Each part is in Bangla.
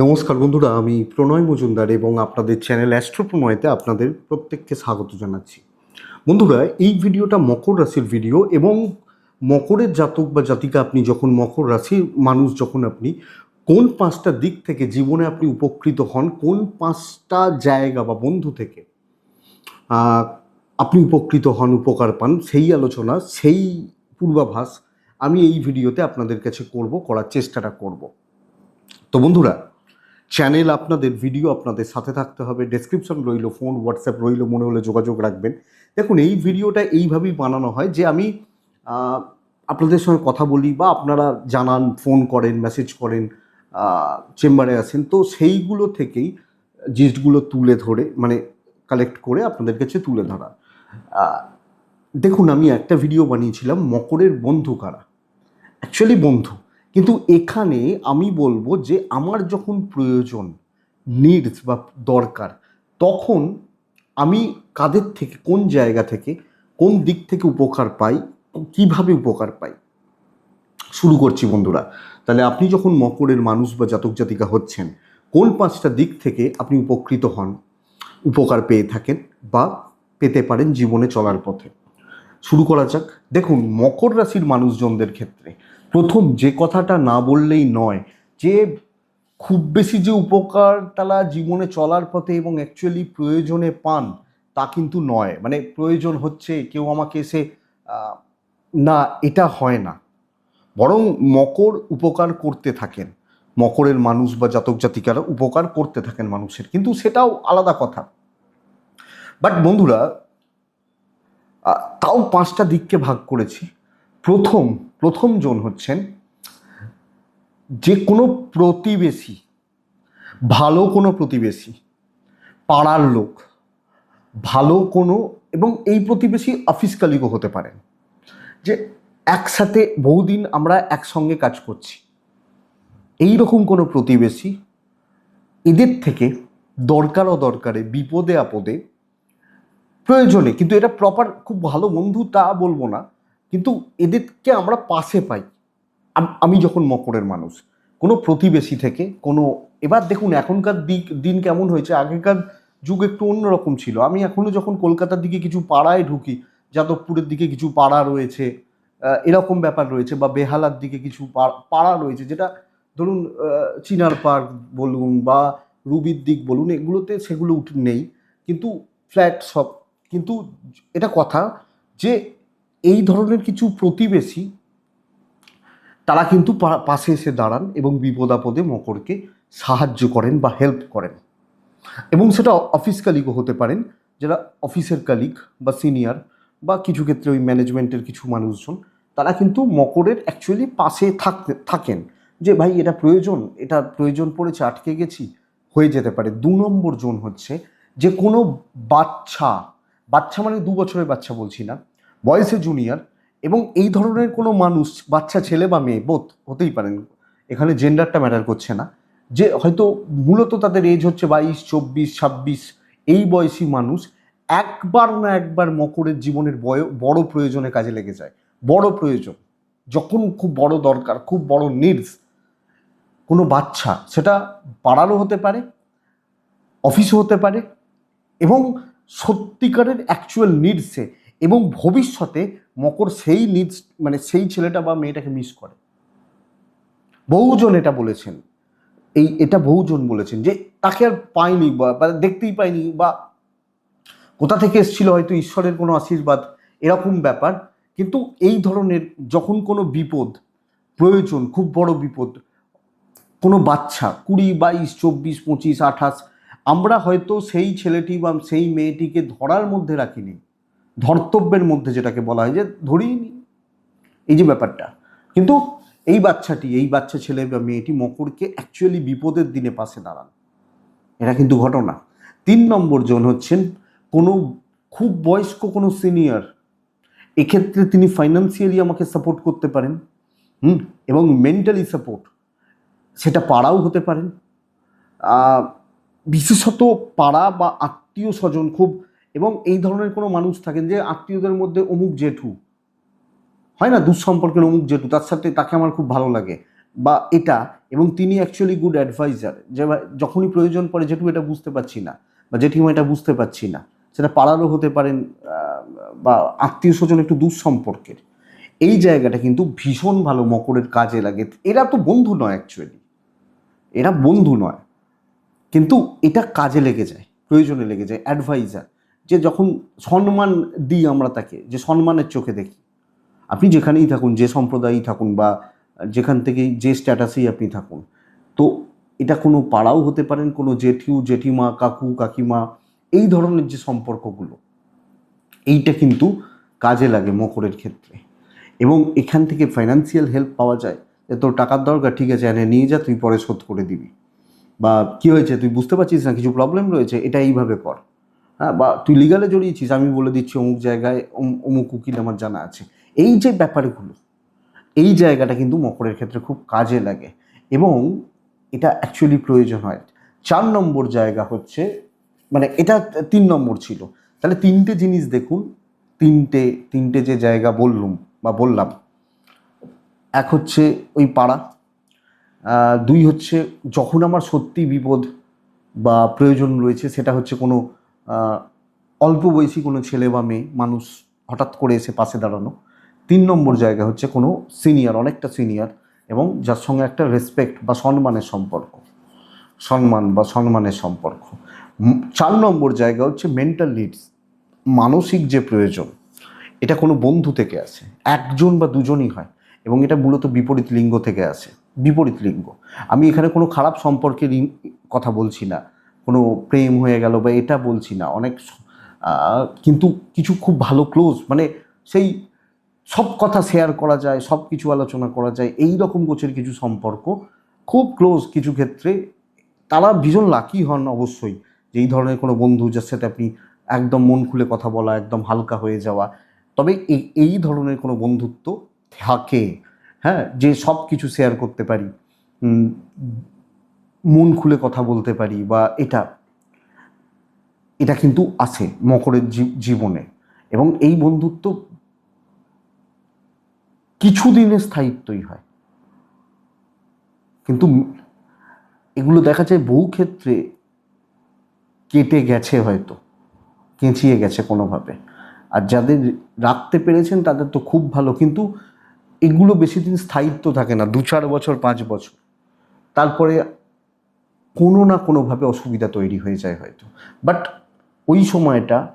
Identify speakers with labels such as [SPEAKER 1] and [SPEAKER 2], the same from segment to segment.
[SPEAKER 1] নমস্কার বন্ধুরা, আমি প্রণয় মজুমদার এবং আপনাদের চ্যানেল অ্যাস্ট্রো প্রণয়তে আপনাদের প্রত্যেককে স্বাগত জানাচ্ছি। বন্ধুরা, এই ভিডিওটা মকর রাশির ভিডিও এবং মকরের জাতক বা জাতিকা আপনি যখন মকর রাশির মানুষ, যখন আপনি কোন পাঁচটা দিক থেকে জীবনে আপনি উপকৃত হন, কোন পাঁচটা জায়গা বা বন্ধু থেকে আপনি উপকৃত হন, উপকার পান, সেই আলোচনা, সেই পূর্বাভাস আমি এই ভিডিওতে আপনাদের কাছে করব, করার চেষ্টাটা করব। তো বন্ধুরা চ্যানেল আপনাদের ভিডিও আপনাদের সাথে থাকতে হবে ডেসক্রিপশন রইল ফোন হোয়াটসঅ্যাপ রইল, মনে হলে যোগাযোগ রাখবেন। দেখুন, এই ভিডিওটা এইভাবেই বানানো হয় যে আমি আপনাদের সঙ্গে কথা বলি বা আপনারা জানান ফোন করেন মেসেজ করেন চেম্বারে আসেন তো সেইগুলো থেকেই জিনিসগুলো তুলে ধরে মানে কালেক্ট করে আপনাদের কাছে তুলে ধরা। দেখুন, আমি একটা ভিডিও বানিয়েছিলাম, মকরের বন্ধু কারা? অ্যাকচুয়ালি বন্ধু। কিন্তু এখানে আমি বলব যে আমার যখন প্রয়োজন নিডস বা দরকার, তখন আমি কাদের থেকে, কোন জায়গা থেকে, কোন দিক থেকে উপকার পাই, কীভাবে উপকার পাই? শুরু করছি বন্ধুরা। তাহলে আপনি যখন মকরের মানুষ বা জাতক জাতিকা হচ্ছেন, কোন পাঁচটা দিক থেকে আপনি উপকৃত হন? উপকার পেয়ে থাকেন বা পেতে পারেন জীবনে চলার পথে। শুরু করা যাক। দেখুন, মকর রাশির মানুষজনদের ক্ষেত্রে প্রথম যে কথাটা না বললেই নয়, যে খুব বেশি যে উপকার তারা জীবনে চলার পথে এবং অ্যাকচুয়ালি প্রয়োজনে পান, তা কিন্তু নয়। মানে প্রয়োজন হচ্ছে কেউ আমাকে এসে না, এটা হয় না। বরং মকর উপকার করতে থাকেন। মকরের মানুষ বা জাতক জাতিকারা উপকার করতে থাকেন মানুষের। কিন্তু সেটাও আলাদা কথা। বাট বন্ধুরা তাও পাঁচটা দিককে ভাগ করেছি। প্রথম প্রথম জন হচ্ছেন যে কোনো প্রতিবেশী, ভালো কোনো প্রতিবেশী, পাড়ার লোক, ভালো কোনো এবং এই প্রতিবেশী অফিস কালিগও হতে পারেন। যে একসাথে বহুদিন আমরা একসঙ্গে কাজ করছি। এই রকম কোনো প্রতিবেশী এদের থেকে দরকার ও দরকারে বিপদে আপদে প্রয়োজনে, কিন্তু এটা প্রপার খুব ভালো বন্ধু তা বলব না কিন্তু এদেরকে আমরা পাশে পাই। আমি যখন মকরের মানুষ, কোনো প্রতিবেশী থেকে কোনো, এবার দেখুন এখনকার দিক, দিন কেমন হয়েছে, আগেকার যুগ একটু অন্যরকম ছিল। আমি এখনও যখন কলকাতার দিকে কিছু পাড়ায় ঢুকি, যাদবপুরের দিকে কিছু পাড়া রয়েছে এরকম ব্যাপার রয়েছে বা বেহালার দিকে কিছু পাড়া রয়েছে যেটা ধরুন চিনার পার্ক বলুন বা রুবির দিক বলুন, এগুলোতে সেগুলো নেই। কিন্তু ফ্ল্যাট সব, কিন্তু এটা কথা যে এই ধরনের কিছু প্রতিবেশী, তারা কিন্তু পাশে এসে দাঁড়ান এবং বিপদ আপদে মকরকে সাহায্য করেন বা হেল্প করেন। এবং সেটা অফিস কালিগও হতে পারেন, যারা অফিসের কালিগ বা সিনিয়র বা কিছু ক্ষেত্রে ওই ম্যানেজমেন্টের কিছু মানুষজন, তারা কিন্তু মকরের অ্যাকচুয়ালি পাশে থাকতে, থাকেন। যে ভাই, এটা প্রয়োজন এটা প্রয়োজন পড়েছে, আটকে গেছি, হয়ে যেতে পারে। দু নম্বর জোন হচ্ছে যে কোনো বাচ্চা বাচ্চা মানে দু বছরের বাচ্চা বলছি না বয়সে জুনিয়র এবং এই ধরনের কোনো মানুষ, বাচ্চা, ছেলে বা মেয়ে বোধ হতেই পারেন। এখানে জেন্ডারটা ম্যাটার করছে না। যে হয়তো মূলত তাদের এজ হচ্ছে বাইশ, চব্বিশ, ছাব্বিশ, এই বয়সী মানুষ একবার না একবার মকরের জীবনের বয়, বড় প্রয়োজনে কাজে লেগে যায়। বড় প্রয়োজন। যখন খুব বড় দরকার, খুব বড় নিডস কোনো বাচ্চা, সেটা পাড়ারও হতে পারে অফিসও হতে পারে এবং সত্যিকারের অ্যাকচুয়াল নিডসে এবং ভবিষ্যতে মকর সেই নিডস মানে সেই ছেলেটা বা মেয়েটাকে মিস করে। বহুজন এটা বলেছেন। এই, এটা বহুজন বলেছেন যে তাকে আর পায়নি বা দেখতেই পায়নি বা কোথা থেকে এসেছিল হয়তো ঈশ্বরের কোনো আশীর্বাদ, এরকম ব্যাপার। কিন্তু এই ধরনের যখন কোনো বিপদ, প্রয়োজন, খুব বড় বিপদ, কোনো বাচ্চা, কুড়ি, বাইশ, চব্বিশ, পঁচিশ, আঠাশ, আমরা হয়তো সেই ছেলেটি বা সেই মেয়েটিকে ধরার মধ্যে রাখিনি। ধর্তব্যের মধ্যে যেটাকে বলা হয় যে ধরিয়ে নি এই যে ব্যাপারটা। কিন্তু এই বাচ্চাটি, এই বাচ্চা ছেলে বা মেয়েটি মকরকে অ্যাকচুয়ালি বিপদের দিনে পাশে দাঁড়ান। এটা কিন্তু ঘটনা। তিন নম্বর জন হচ্ছেন কোনো খুব বয়স্ক কোনো সিনিয়র এক্ষেত্রে তিনি ফাইন্যান্সিয়ালি আমাকে সাপোর্ট করতে পারেন, হুম, এবং মেন্টালি সাপোর্ট সেটা পাড়াও হতে পারেন। বিশেষত পাড়া বা আত্মীয় স্বজন খুব এবং এই ধরনের কোনো মানুষ থাকেন যে আত্মীয়দের মধ্যে অমুক জেঠু, হয় না? দুঃসম্পর্কের অমুক জেঠু, তার সাথে তাকে আমার খুব ভালো লাগে। বা এটা, এবং তিনি অ্যাকচুয়ালি গুড অ্যাডভাইজার যে যখনই প্রয়োজন পড়ে, জেঠু, এটা বুঝতে পারছি না, বা জেঠিমা, এটা বুঝতে পারছি না। সেটা পাড়ারও হতে পারেন বা আত্মীয় স্বজন একটু দুঃসম্পর্কের। এই জায়গাটা কিন্তু ভীষণ ভালো মকরের কাজে লাগে। এরা তো বন্ধু নয় অ্যাকচুয়ালি এরা বন্ধু নয়। কিন্তু এটা কাজে লেগে যায়, প্রয়োজনে লেগে যায় অ্যাডভাইজার যে যখন সম্মান দিই আমরা তাকে, যে সম্মানের চোখে দেখি। আপনি যেখানেই থাকুন, যে সম্প্রদায়ই থাকুন বা যেখান থেকেই, যে স্ট্যাটাসেই আপনি থাকুন, তো এটা কোনো পাড়াও হতে পারেন, কোনো জেঠিউ, জেঠিমা, কাকু, কাকিমা, এই ধরনের যে সম্পর্কগুলো, এইটা কিন্তু কাজে লাগে মকরের ক্ষেত্রে। এবং এখান থেকে ফাইন্যান্সিয়াল হেল্প পাওয়া যায়, যে তোর টাকার দরকার, ঠিক আছে, এনে নিয়ে যা, তুই পরে শোধ করে দিবি। বা কি হয়েছে, তুই বুঝতে পারছিস না, কিছু প্রবলেম রয়েছে, এটা এইভাবে কর। হ্যাঁ বা তুই লিগালে জড়িয়েছিস, আমি বলে দিচ্ছি অমুক জায়গায়, অম- অমুক উকিল আমার জানা আছে। এই যে ব্যাপারগুলো, এই জায়গাটা কিন্তু মকরের ক্ষেত্রে খুব কাজে লাগে এবং এটা অ্যাকচুয়ালি প্রয়োজন হয়। চার নম্বর জায়গা হচ্ছে মানে এটা তিন নম্বর ছিল। তাহলে তিনটে জিনিস দেখুন, তিনটে তিনটে যে জায়গা বললুম বা বললাম, এক হচ্ছে ওই পাড়া দুই হচ্ছে যখন আমার সত্যি বিপদ বা প্রয়োজন রয়েছে, সেটা হচ্ছে কোনো অল্প বয়সী কোনো ছেলে বা মেয়ে মানুষ হঠাৎ করে এসে পাশে দাঁড়ানো। তিন নম্বর জায়গা হচ্ছে কোনো সিনিয়র অনেকটা সিনিয়র এবং যার সঙ্গে একটা রেসপেক্ট বা সম্মানের সম্পর্ক। সম্মান বা সম্মানের সম্পর্ক। চার নম্বর জায়গা হচ্ছে মেন্টাল নিডস মানসিক যে প্রয়োজন, এটা কোনো বন্ধু থেকে আসে, একজন বা দুজনই হয় এবং এটা মূলত বিপরীত লিঙ্গ থেকে আসে, বিপরীত লিঙ্গ। আমি এখানে কোনো খারাপ সম্পর্কের কথা বলছি না। কোনো প্রেম হয়ে গেল বা এটা বলছি না। অনেক কিন্তু কিছু খুব ভালো ক্লোজ মানে সেই সব কথা শেয়ার করা যায়, সব কিছু আলোচনা করা যায়, এই রকম গোছের কিছু সম্পর্ক খুব ক্লোজ কিছু ক্ষেত্রে তারা ভীষণ লাকি হন অবশ্যই যে এই ধরনের কোনো বন্ধু যার সাথে আপনি একদম মন খুলে কথা বলা, একদম হালকা হয়ে যাওয়া। তবে এই ধরনের কোনো বন্ধুত্ব থাকে হ্যাঁ? যে সব কিছু শেয়ার করতে পারি। মন খুলে কথা বলতে পারি বা এটা এটা কিন্তু আছে মকরের জীবনে। এবং এই বন্ধুত্ব কিছুদিনের স্থায়িত্বই হয়। কিন্তু এগুলো দেখা যায় বহু ক্ষেত্রে কেটে গেছে হয়তো, কেঁচিয়ে গেছে কোনোভাবে। আর যাদের রাখতে পেরেছেন তাদের তো খুব ভালো, কিন্তু এগুলো বেশি দিন স্থায়িত্ব থাকে না, দু চার বছর, পাঁচ বছর। তারপরে কোনো না কোনোভাবে অসুবিধা তৈরি হয়ে যায় হয়তো। বাট ওই সময়টা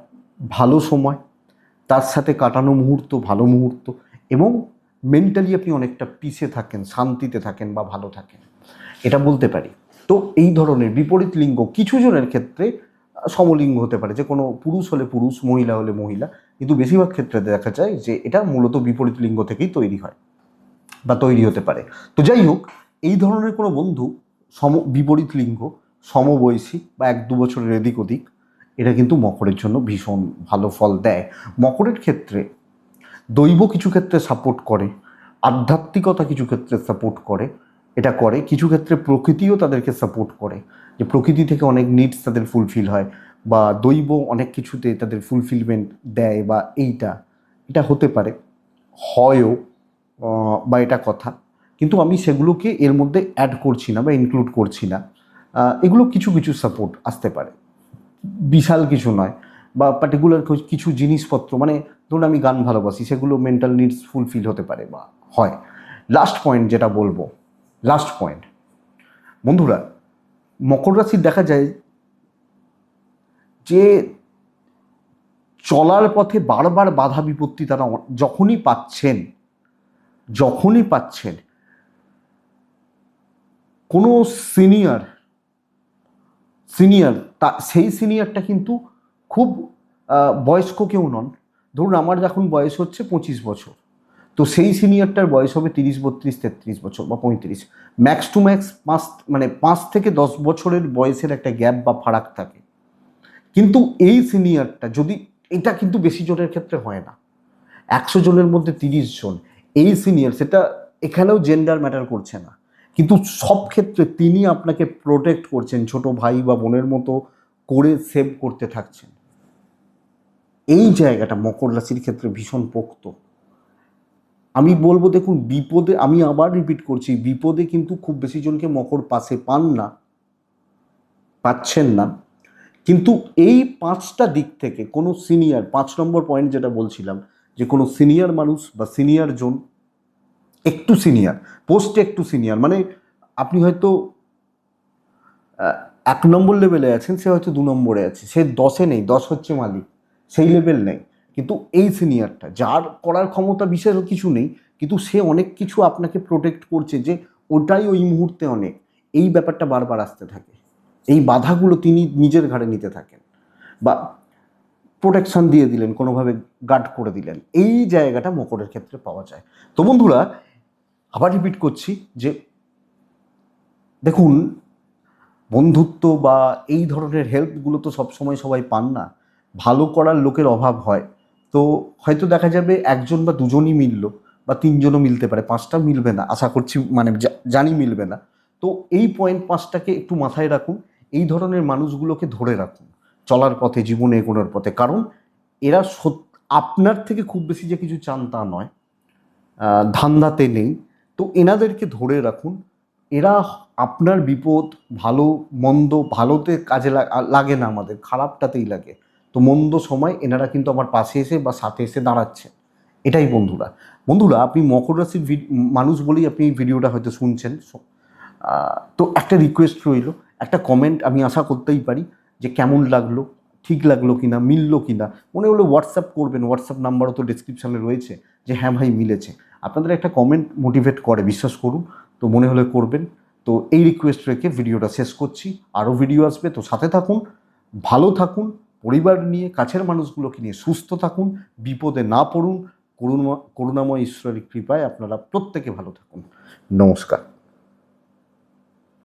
[SPEAKER 1] ভালো সময়, তার সাথে কাটানো মুহূর্ত, ভালো মুহূর্ত এবং মেন্টালি আপনি অনেকটা পিসে থাকেন, শান্তিতে থাকেন বা ভালো থাকেন। এটা বলতে পারি। তো এই ধরনের বিপরীত লিঙ্গ কিছু জনের ক্ষেত্রে সমলিঙ্গ হতে পারে। যে কোনো পুরুষ হলে পুরুষ, মহিলা হলে মহিলা। কিন্তু বেশিরভাগ ক্ষেত্রে দেখা যায় যে এটা মূলত বিপরীত লিঙ্গ থেকেই তৈরি হয় বা তৈরি হতে পারে। তো যাই হোক, এই ধরনের কোনো বন্ধু সম, বিপরীত লিঙ্গ, সমবয়সী বা এক দু বছরের এদিক ওদিক, এটা কিন্তু মকরের জন্য ভীষণ ভালো ফল দেয়। মকরের ক্ষেত্রে দৈব কিছু ক্ষেত্রে সাপোর্ট করে, আধ্যাত্মিকতা কিছু ক্ষেত্রে সাপোর্ট করে, এটা করে। কিছু ক্ষেত্রে প্রকৃতিও তাদেরকে সাপোর্ট করে, যে প্রকৃতি থেকে অনেক নিডস তাদের ফুলফিল হয় বা দৈব অনেক কিছুতে তাদের ফুলফিলমেন্ট দেয় বা এইটা, এটা হতে পারে। হয়ও বা এটা কথা। কিন্তু আমি সেগুলোকে এর মধ্যে অ্যাড করছি না বা ইনক্লুড করছি না। এগুলো কিছু কিছু সাপোর্ট আসতে পারে। বিশাল কিছু নয় বা পার্টিকুলার কিছু জিনিসপত্র মানে ধরুন আমি গান ভালোবাসি, সেগুলো মেন্টাল নিডস ফুলফিল হতে পারে বা হয়। লাস্ট পয়েন্ট যেটা বলব লাস্ট পয়েন্ট বন্ধুরা, মকর রাশির দেখা যায় যে চলার পথে বারবার বাধা বিপত্তি তারা যখনই পাচ্ছেন যখনই পাচ্ছেন কোনো সিনিয়র সিনিয়র তা সেই সিনিয়রটা কিন্তু খুব বয়স্ক কেউ নন। ধরুন আমার এখন বয়স হচ্ছে পঁচিশ বছর। তো সেই সিনিয়রটার বয়স হবে তিরিশ, বত্রিশ, তেত্রিশ বছর বা পঁয়ত্রিশ। ম্যাক্স টু ম্যাক্স পাঁচ মানে পাঁচ থেকে দশ বছরের বয়সের একটা গ্যাপ বা ফারাক থাকে। কিন্তু এই সিনিয়রটা যদি, এটা কিন্তু বেশি জনের ক্ষেত্রে হয় না। একশো জনের মধ্যে তিরিশ জন। এই সিনিয়র সেটা এখানেও জেন্ডার ম্যাটার করছে না। কিন্তু সব ক্ষেত্রে তিনি আপনাকে প্রোটেক্ট করছেন, ছোট ভাই বা বোনের মতো করে সেভ করতে থাকছেন। এই জায়গাটা মকর রাশির ক্ষেত্রে ভীষণ পোক্ত। আমি বলব দেখুন, বিপদে, আমি আবার রিপিট করছি, বিপদে কিন্তু খুব বেশি জনকে মকর পাশে পান না, পাচ্ছেন না। কিন্তু এই পাঁচটা দিক থেকে কোনো সিনিয়র পাঁচ নম্বর পয়েন্ট যেটা বলছিলাম, যে কোনো সিনিয়র মানুষ বা সিনিয়র জন একটু সিনিয়র পোস্টে একটু সিনিয়র মানে আপনি হয়তো এক নম্বর লেভেলে আছেন, সে হয়তো দু নম্বরে আছে, সে দশে নেই, দশ হচ্ছে মালিক, সেই লেভেল নেই, কিন্তু এই সিনিয়রটা যার করার ক্ষমতা বিশেষ কিছু নেই, কিন্তু সে অনেক কিছু আপনাকে প্রোটেক্ট করছে যে ওটাই ওই মুহূর্তে অনেক, এই ব্যাপারটা বারবার আসতে থাকে, এই বাধাগুলো তিনি নিজের ঘাড়ে নিতে থাকেন, বা প্রোটেকশন দিয়ে দিলেন, কোনোভাবে গার্ড করে দিলেন, এই জায়গাটা মকরের ক্ষেত্রে পাওয়া যায়। তো বন্ধুরা আবার রিপিট করছি যে, দেখুন, বন্ধুত্ব বা এই ধরনের হেল্পগুলো তো সবসময় সবাই পান না। ভালো করার লোকের অভাব হয়। তো হয়তো দেখা যাবে একজন বা দুজনই মিলল বা তিনজনও মিলতে পারে পাঁচটা মিলবে না। আশা করছি মানে জানি মিলবে না। তো এই পয়েন্ট পাঁচটাকে একটু মাথায় রাখুন। এই ধরনের মানুষগুলোকে ধরে রাখুন। চলার পথে, জীবনে এগোনোর পথে। কারণ এরা আপনার থেকে খুব বেশি যে কিছু চান তা নয়। ধান্দাতে নেই। তো এনাদেরকে ধরে রাখুন, এরা আপনার বিপদ ভালো, মন্দ ভালোতে কাজে লাগে না আমাদের, খারাপটাতেই লাগে। তো মন্দ সময় এনারা কিন্তু আমার পাশে এসে বা সাথে এসে দাঁড়াচ্ছে। এটাই বন্ধুরা। বন্ধুরা, আপনি মকর রাশির মানুষ বলেই আপনি এই ভিডিওটা হয়তো শুনছেন। তো একটা রিকোয়েস্ট রইল, একটা কমেন্ট আমি আশা করতেই পারি যে কেমন লাগল, ঠিক লাগল কি না মিললো কি না মনে হলো হোয়াটসঅ্যাপ করবেন হোয়াটসঅ্যাপ নাম্বারও তো ডিসক্রিপশানে রয়েছে যে হ্যাঁ ভাই, মিলেছে। আপনাদের একটা কমেন্ট মোটিভেট করে, বিশ্বাস করুন। তো মনে হলে করবেন। তো এই রিকোয়েস্ট রেখে ভিডিওটা শেষ করছি। আরও ভিডিও আসবে। তো সাথে থাকুন, ভালো থাকুন, পরিবার নিয়ে, কাছের মানুষগুলোকে নিয়ে সুস্থ থাকুন, বিপদে না পড়ুন। করুণা, করুণাময় ঈশ্বরের কৃপায় আপনারা প্রত্যেকে ভালো থাকুন। নমস্কার।